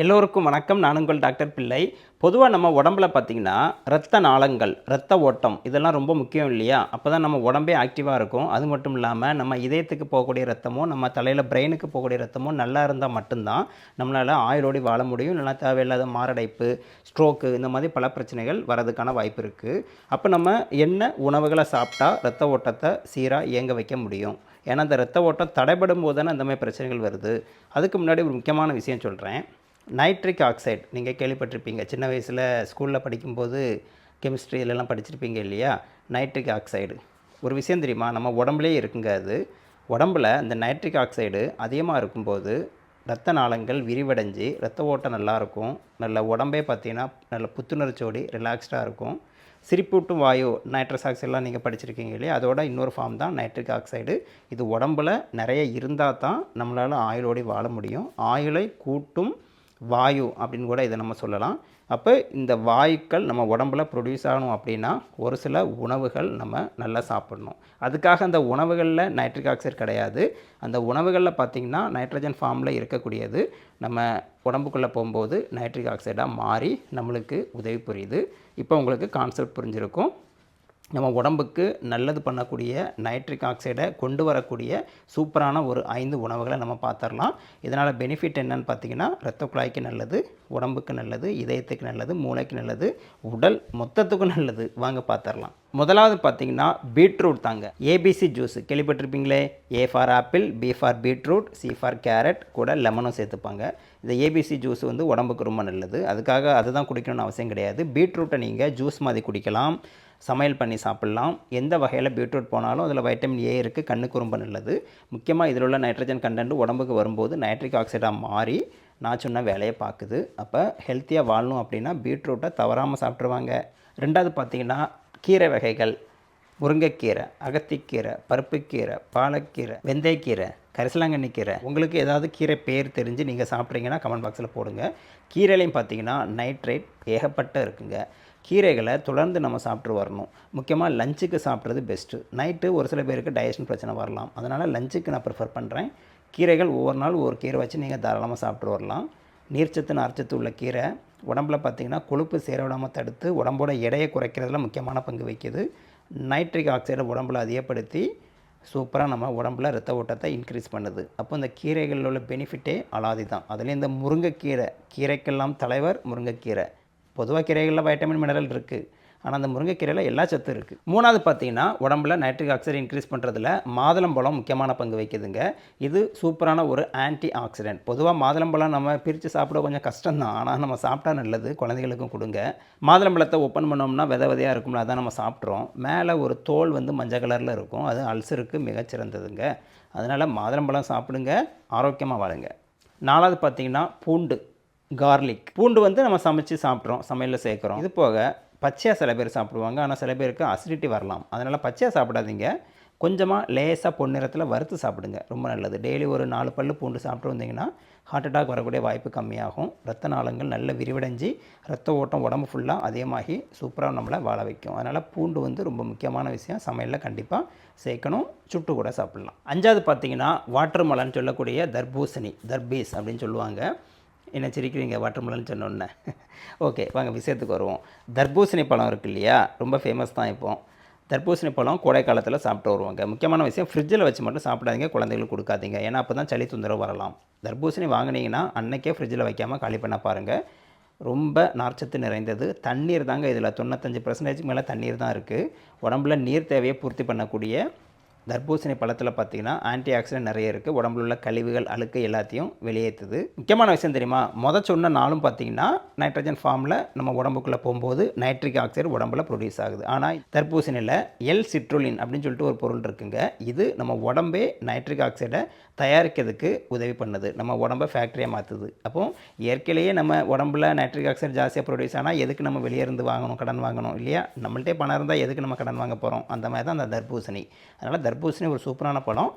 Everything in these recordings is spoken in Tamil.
எல்லோருக்கும் வணக்கம். நான் உங்கள் டாக்டர் பிள்ளை. பொதுவாக நம்ம உடம்புல பார்த்திங்கன்னா ரத்த நாளங்கள் ரத்த ஓட்டம் இதெல்லாம் ரொம்ப முக்கியம் இல்லையா? அப்போ தான் நம்ம உடம்பே ஆக்டிவாக இருக்கும். அது மட்டும் இல்லாமல் நம்ம இதயத்துக்கு போகக்கூடிய ரத்தமும் நம்ம தலையில் பிரெயினுக்கு போகக்கூடிய ரத்தமும் நல்லா இருந்தால் மட்டும்தான் நம்மளால் ஆயுளோடி வாழ முடியும். இல்லைனா தேவையில்லாத மாரடைப்பு ஸ்ட்ரோக்கு இந்த மாதிரி பல பிரச்சனைகள் வரதுக்கான வாய்ப்பு இருக்குது அப்போ நம்ம என்ன உணவுகளை சாப்பிட்டா ரத்த ஓட்டத்தை சீராக இயங்க வைக்க முடியும்? ஏன்னா அந்த ரத்த ஓட்டம் தடைபடும் போது தானே அந்த மாதிரி பிரச்சனைகள் வருது. அதுக்கு முன்னாடி ஒரு முக்கியமான விஷயம் சொல்கிறேன் நைட்ரிக் ஆக்சைடு நீங்கள் கேள்விப்பட்டிருப்பீங்க. சின்ன வயசில் ஸ்கூலில் படிக்கும்போது கெமிஸ்ட்ரி இதெல்லாம் படிச்சிருப்பீங்க இல்லையா? Nitric oxide. ஒரு விஷயம் தெரியுமா? நம்ம உடம்புலேயே இருக்குங்க அது. உடம்புல இந்த நைட்ரிக் ஆக்சைடு அதிகமாக இருக்கும்போது ரத்த நாளங்கள் விரிவடைஞ்சு ரத்த ஓட்டம் நல்லாயிருக்கும் நல்ல உடம்பே பார்த்தீங்கன்னா நல்ல புத்துணர்ச்சோடி ரிலாக்ஸ்டாக இருக்கும். சிரிப்பூட்டும் வாயு நைட்ரஸ் ஆக்சைடெலாம் நீங்கள் படிச்சிருக்கீங்க இல்லையா? அதோட இன்னொரு ஃபார்ம் தான் நைட்ரிக் ஆக்சைடு இது உடம்புல நிறைய இருந்தால் தான் நம்மளால் ஆயுளோடி வாழ முடியும். ஆயுளை கூட்டும் வாயு அப்படின்னு கூட இதை நம்ம சொல்லலாம். அப்போ இந்த வாயுக்கள் நம்ம உடம்புல ப்ரொடியூஸ் ஆகணும் அப்படின்னா ஒரு சில உணவுகள் நம்ம நல்லா சாப்பிடணும். அதுக்காக அந்த உணவுகளில் நைட்ரிக் ஆக்சைடு கிடையாது. அந்த உணவுகளில் பார்த்திங்கன்னா நைட்ரஜன் ஃபார்மில் இருக்கக்கூடியது நம்ம உடம்புக்குள்ளே போகும்போது நைட்ரிக் ஆக்சைடாக மாறி நம்மளுக்கு உதவி புரியுது. இப்போ உங்களுக்கு கான்செப்ட் புரிஞ்சிருக்கும். நம்ம உடம்புக்கு நல்லது பண்ணக்கூடிய நைட்ரிக் ஆக்சைடை கொண்டு வரக்கூடிய சூப்பரான ஒரு ஐந்து உணவுகளை நம்ம பார்த்துடலாம். இதனால் பெனிஃபிட் என்னன்னு பார்த்தீங்கன்னா ரத்த குழாய்க்கு நல்லது உடம்புக்கு நல்லது இதயத்துக்கு நல்லது மூளைக்கு நல்லது உடல் மொத்தத்துக்கும் நல்லது. வாங்க பார்த்துடலாம். முதலாவது பார்த்தீங்கன்னா பீட்ரூட் தாங்க. ABC juice. கேள்விப்பட்டிருப்பீங்களே? A for apple B for beetroot C for carrot கூட லெமனும் சேர்த்துப்பாங்க. இந்த ஏபிசி ஜூஸ் வந்து உடம்புக்கு ரொம்ப நல்லது. அதுக்காக அதுதான் குடிக்கணும்னு அவசியம் கிடையாது. பீட்ரூட்டை நீங்கள் ஜூஸ் மாதிரி குடிக்கலாம். சமையல் பண்ணி சாப்பிட்லாம். எந்த வகையில் பீட்ரூட் போனாலும் அதில் வைட்டமின் ஏ இருக்குது கண்ணுக்கு ரொம்ப நல்லது. முக்கியமாக இதில் உள்ள நைட்ரஜன் கண்டென்ட் உடம்புக்கு வரும்போது நைட்ரிக் ஆக்சைடாக மாறி நான் சொன்ன வேலையை பார்க்குது. அப்போ ஹெல்த்தியாக வாழணும் அப்படின்னா பீட்ரூட்டை தவறாமல் சாப்பிட்ருவாங்க ரெண்டாவது பார்த்தீங்கன்னா கீரை வகைகள். முருங்கைக்கீரை அகத்திக்கீரை பருப்புக்கீரை பாலக்கீரை வெந்தயக்கீரை கரிசலாங்கண்ணி கீரை. உங்களுக்கு ஏதாவது கீரை பேர் தெரிஞ்சு நீங்கள் சாப்பிட்றீங்கன்னா கமெண்ட் பாக்ஸில் போடுங்க. கீரையிலையும் பார்த்தீங்கன்னா நைட்ரேட் ஏகப்பட்ட இருக்குங்க. கீரைகளை தொடர்ந்து நம்ம சாப்பிட்டு வரணும். முக்கியமாக லஞ்சுக்கு சாப்பிட்றது பெஸ்ட்டு நைட்டு ஒரு சில பேருக்கு டைஜஷன் பிரச்சனை வரலாம். அதனால் லஞ்சுக்கு நான் ப்ரிஃபர் பண்ணுறேன் கீரைகள் ஒவ்வொரு நாள் ஒரு கீரை வச்சு நீங்கள் தாராளமாக சாப்பிட்டு வரலாம். நீர்ச்சத்து நார்ச்சத்து உள்ள கீரை. உடம்புல பார்த்திங்கன்னா கொழுப்பு சேர விடாமல் தடுத்து உடம்போட எடையை குறைக்கிறதுல முக்கியமான பங்கு வகிக்குது. நைட்ரிக் ஆக்சைடை உடம்புல அதிகப்படுத்தி சூப்பராக நம்ம உடம்புல ரத்த ஓட்டத்தை இன்க்ரீஸ் பண்ணுது. அப்போ இந்த கீரைகளில் உள்ள பெனிஃபிட்டே அலாதி தான். அதுலேயும் இந்த முருங்கைக்கீரை. கீரைக்கெல்லாம் தலைவர் முருங்கைக்கீரை. பொதுவாக கீரைகளில் வைட்டமின் மினரல் இருக்குது ஆனால் அந்த முருங்கைக்கீரையில் எல்லா சத்தும் இருக்குது மூணாவது பார்த்தீங்கன்னா உடம்புல நைட்ரிக் ஆக்சைடு இன்க்ரீஸ் பண்ணுறதுல மாதுளம்பழம் முக்கியமான பங்கு வகிக்குதுங்க. இது சூப்பரான ஒரு ஆன்டி ஆக்சிடென்ட் பொதுவாக மாதுளம்பழம் நம்ம பிரித்து சாப்பிட கொஞ்சம் கஷ்டம்தான். ஆனால் நம்ம சாப்பிட்டா நல்லது. குழந்தைகளுக்கும் கொடுங்க. மாதுளம்பழத்தை ஓப்பன் பண்ணோம்னா வித விதையாக இருக்கும்ல அதான் நம்ம சாப்பிட்றோம். மேலே ஒரு தோல் வந்து மஞ்சள் கலரில் இருக்கும். அது அல்சருக்கு மிகச்சிறந்ததுங்க. அதனால் மாதுளம்பழம் சாப்பிடுங்க ஆரோக்கியமாக வாழுங்க. நாலாவது பார்த்தீங்கன்னா பூண்டு. கார்லிக். பூண்டு வந்து நம்ம சமைச்சு சாப்பிட்றோம் சமையலில் சேர்க்குறோம். இது போக பச்சையாக சில பேர் சாப்பிடுவாங்க ஆனால் சில பேருக்கு அசிடிட்டி வரலாம். அதனால் பச்சையாக சாப்பிடாதீங்க. கொஞ்சமாக லேசாக பொன்னிறத்தில் வறுத்து சாப்பிடுங்க. ரொம்ப நல்லது. டெய்லி ஒரு நாலு பல்லு பூண்டு சாப்பிட்டு வந்தீங்கன்னா ஹார்ட் அட்டாக் வரக்கூடிய வாய்ப்பு கம்மியாகும். ரத்த நாளங்கள் நல்ல விரிவடைஞ்சு ரத்த ஓட்டம் உடம்பு ஃபுல்லாக அதிகமாகி சூப்பராக நம்மளை வாழ வைக்கும். அதனால் பூண்டு வந்து ரொம்ப முக்கியமான விஷயம். சமையலில் கண்டிப்பாக சேர்க்கணும். சுட்டு கூட சாப்பிட்லாம். அஞ்சாவது பார்த்தீங்கன்னா வாட்டர் மலன் சொல்லக்கூடிய தர்பூசணி தர்பீஸ் அப்படின்னு சொல்லுவாங்க. என்ன சிரிக்கிறீங்க? வாட்டர்மெலன் சொன்னோன்னே. ஓகே வாங்க விஷயத்துக்கு வருவோம். தர்பூசணி பழம் இருக்கு இல்லையா? ரொம்ப ஃபேமஸ் தான் இப்போ. தர்பூசணி பழம் கோடை காலத்தில் சாப்பிட்டு வருவாங்க. முக்கியமான விஷயம் ஃப்ரிட்ஜில் வச்சு மட்டும் சாப்பிடாதீங்க குழந்தைகளுக்கு கொடுக்காதீங்க. ஏன்னா அப்போ தான் சளி தொந்தரவு வரலாம். தர்பூசணி வாங்கினீங்கன்னா அன்னைக்கே ஃப்ரிட்ஜில் வைக்காமல் காலி பண்ண பாருங்கள் ரொம்ப நார்ச்சத்து நிறைந்தது. தண்ணீர் தாங்க இதில் தொண்ணூத்தஞ்சு பர்சன்டேஜ் மேலே தண்ணீர் தான் இருக்குது உடம்புல நீர் தேவையை பூர்த்தி பண்ணக்கூடிய தர்பூசணி பழத்தில் பார்த்தீங்கன்னா ஆன்டி ஆக்சிடென்ட் நிறைய இருக்குது உடம்புல உள்ள கழிவுகள் அழுக்கு எல்லாத்தையும் வெளியேற்றுது முக்கியமான விஷயம் தெரியுமா? முத சொன்ன நாளும் பார்த்தீங்கன்னா நைட்ரஜன் ஃபார்மில் நம்ம உடம்புக்குள்ளே போகும்போது நைட்ரிக் ஆக்சைடு உடம்புல ப்ரொடியூஸ் ஆகுது. ஆனால் தர்பூசணியில் எல் சிட்ரோலின் அப்படின்னு சொல்லிட்டு ஒரு பொருள் இருக்குங்க. இது நம்ம உடம்பே நைட்ரிக் ஆக்சைடை தயாரிக்கிறதுக்கு உதவி பண்ணுது. நம்ம உடம்பை ஃபேக்ட்ரியாக மாற்றுது அப்போ இயற்கையிலேயே நம்ம உடம்புல நைட்ரிக் ஆக்சைடு ஜாஸ்தியாக ப்ரொடியூஸ் ஆனால் எதுக்கு நம்ம வெளியே இருந்து வாங்கணும் கடன் வாங்கணும் இல்லையா? நம்மள்ட்டே பணம் இருந்தால் எதுக்கு நம்ம கடன் வாங்க போகிறோம் அந்த மாதிரி தான் அந்த தர்பூசணி. அதனால் தர்பூசணி ஒரு சூப்பரான பழம்.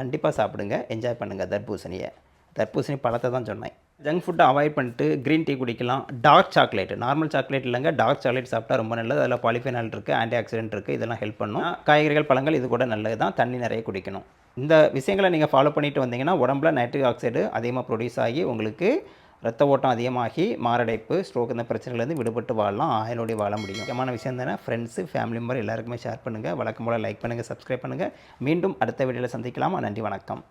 கண்டிப்பாக சாப்பிடுங்க. என்ஜாய் பண்ணுங்கள் தர்பூசணியை. தர்பூசணி பழத்தை தான் சொன்னேன். ஜங்க் ஃபுட்டை அவாய்ட் பண்ணிட்டு க்ரீன் டீ குடிக்கலாம். டார்க் சாக்லேட் நார்மல் சாக்லேட் இல்லைங்க. டார்க் சாக்லேட் சாப்பிட்டா ரொம்ப நல்லது. அதில் பாலிஃபினால் இருக்குது ஆன்டி ஆக்சிடென்ட் இருக்குது இதெல்லாம் ஹெல்ப் பண்ணும். காய்கறிகள் பழங்கள் இது கூட நல்லது தான். தண்ணி நிறைய குடிக்கணும். இந்த விஷயங்களை நீங்கள் ஃபாலோ பண்ணிட்டு வந்தீங்கன்னா உடம்புல நைட்ரிக் ஆக்சைடு அதிகமாக ப்ரொடியூஸ் ஆகி உங்களுக்கு ரத்த ஓட்டம் அதிகமாகி மாரடைப்பு ஸ்ட்ரோக் இந்த பிரச்சனைகள்லேருந்து விடுபட்டு வாழலாம். ஆயுளோடி வாழ முடியும். முக்கியமான விஷயம் தானே ஃப்ரெண்ட்ஸு ஃபேமிலி மெம்பர் எல்லாருக்குமே ஷேர் பண்ணுங்கள் வழக்கம் போல் லைக் பண்ணுங்கள் சப்ஸ்கிரைப் பண்ணுங்கள் மீண்டும் அடுத்த வீடியோவில் சந்திக்கலாமா. நன்றி வணக்கம்.